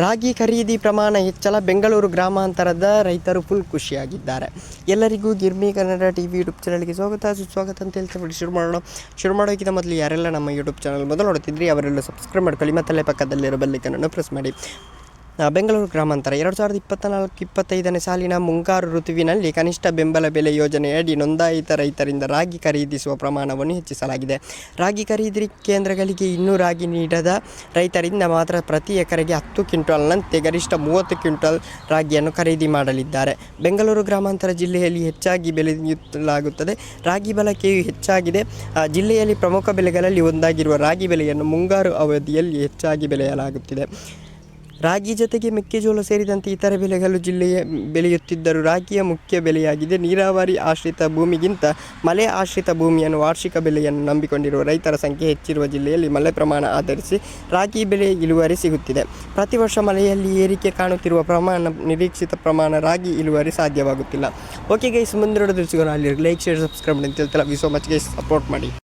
ರಾಗಿ ಖರೀದಿ ಪ್ರಮಾಣ ಹೆಚ್ಚಳ ಬೆಂಗಳೂರು ಗ್ರಾಮಾಂತರದ ರೈತರು ಫುಲ್ ಖುಷಿಯಾಗಿದ್ದಾರೆ. ಎಲ್ಲರಿಗೂ Girmi Kannada T V YouTube ಚಾನಲ್ಗೆ ಸ್ವಾಗತ. ಸುಸ್ವಾಗತ ಅಂತ ಹೇಳ್ತಾ ಶುರು ಮಾಡೋಣ. ಶುರು ಮಾಡೋಕ್ಕಿಂತ ಮೊದಲು ಯಾರೆಲ್ಲ ನಮ್ಮ ಯೂಟ್ಯೂಬ್ ಚಾನಲ್ ಮೊದಲು ನೋಡ್ತಿದ್ರಿ, ಅವರೆಲ್ಲ ಸಬ್ಸ್ಕ್ರೈಬ್ ಮಾಡ್ಕೊಳ್ಳಿ, ಮತ್ತಲ್ಲೇ ಪಕ್ಕದಲ್ಲಿರೋ ಬೆಲ್ಲೈಕನನ್ನು ಪ್ರೆಸ್ ಮಾಡಿ. ಬೆಂಗಳೂರು ಗ್ರಾಮಾಂತರ. ಎರಡು ಸಾವಿರದ ಇಪ್ಪತ್ತ ನಾಲ್ಕು ಇಪ್ಪತ್ತೈದನೇ ಸಾಲಿನ ಮುಂಗಾರು ಋತುವಿನಲ್ಲಿ ಕನಿಷ್ಠ ಬೆಂಬಲ ಬೆಲೆ ಯೋಜನೆಯಡಿ ನೋಂದಾಯಿತ ರೈತರಿಂದ ರಾಗಿ ಖರೀದಿಸುವ ಪ್ರಮಾಣವನ್ನು ಹೆಚ್ಚಿಸಲಾಗಿದೆ. ರಾಗಿ ಖರೀದಿ ಕೇಂದ್ರಗಳಿಗೆ ಇನ್ನೂ ರಾಗಿ ನೀಡದ ರೈತರಿಂದ ಮಾತ್ರ ಪ್ರತಿ ಎಕರೆಗೆ ಹತ್ತು ಕ್ವಿಂಟಾಲ್ನಂತೆ ಗರಿಷ್ಠ ಮೂವತ್ತು ಕ್ವಿಂಟಾಲ್ ರಾಗಿಯನ್ನು ಖರೀದಿ ಮಾಡಲಿದ್ದಾರೆ. ಬೆಂಗಳೂರು ಗ್ರಾಮಾಂತರ ಜಿಲ್ಲೆಯಲ್ಲಿ ಹೆಚ್ಚಾಗಿ ಬೆಳೆಯಲಾಗುತ್ತದೆ ರಾಗಿ ಬಳಕೆಯು ಹೆಚ್ಚಾಗಿದೆ. ಜಿಲ್ಲೆಯಲ್ಲಿ ಪ್ರಮುಖ ಬೆಳೆಗಳಲ್ಲಿ ಒಂದಾಗಿರುವ ರಾಗಿ ಬೆಲೆಯನ್ನು ಮುಂಗಾರು ಅವಧಿಯಲ್ಲಿ ಹೆಚ್ಚಾಗಿ ಬೆಳೆಯಲಾಗುತ್ತಿದೆ. ರಾಗಿ ಜೊತೆಗೆ ಮೆಕ್ಕೆಜೋಳ ಸೇರಿದಂತೆ ಇತರ ಬೆಳೆಗಳು ಜಿಲ್ಲೆಯ ಬೆಳೆಯುತ್ತಿದ್ದರೂ ರಾಗಿಯ ಮುಖ್ಯ ಬೆಳೆಯಾಗಿದೆ ನೀರಾವರಿ ಆಶ್ರಿತ ಭೂಮಿಗಿಂತ ಮಳೆ ಆಶ್ರಿತ ಭೂಮಿಯನ್ನು ವಾರ್ಷಿಕ ಬೆಲೆಯನ್ನು ನಂಬಿಕೊಂಡಿರುವ ರೈತರ ಸಂಖ್ಯೆ ಹೆಚ್ಚಿರುವ ಜಿಲ್ಲೆಯಲ್ಲಿ ಮಳೆ ಪ್ರಮಾಣ ಆಧರಿಸಿ ರಾಗಿ ಬೆಳೆ ಇಳುವರಿ ಸಿಗುತ್ತಿದೆ. ಪ್ರತಿ ವರ್ಷ ಮಳೆಯಲ್ಲಿ ಏರಿಕೆ ಕಾಣುತ್ತಿರುವ ಪ್ರಮಾಣ, ನಿರೀಕ್ಷಿತ ಪ್ರಮಾಣ ರಾಗಿ ಇಳುವರಿ ಸಾಧ್ಯವಾಗುತ್ತಿಲ್ಲ. ಓಕೆ ಗೈಸ್ ಮುಂದಿನ ದೃಷ್ಟಿಗಳು ಅಲ್ಲಿ ಲೈಕ್ ಶೇರ್ ಸಬ್ಸ್ಕ್ರೈಬ್ ಮಾಡಿ ಅಂತ ಹೇಳ್ತಾರೆ we so much guys support ಮಾಡಿ.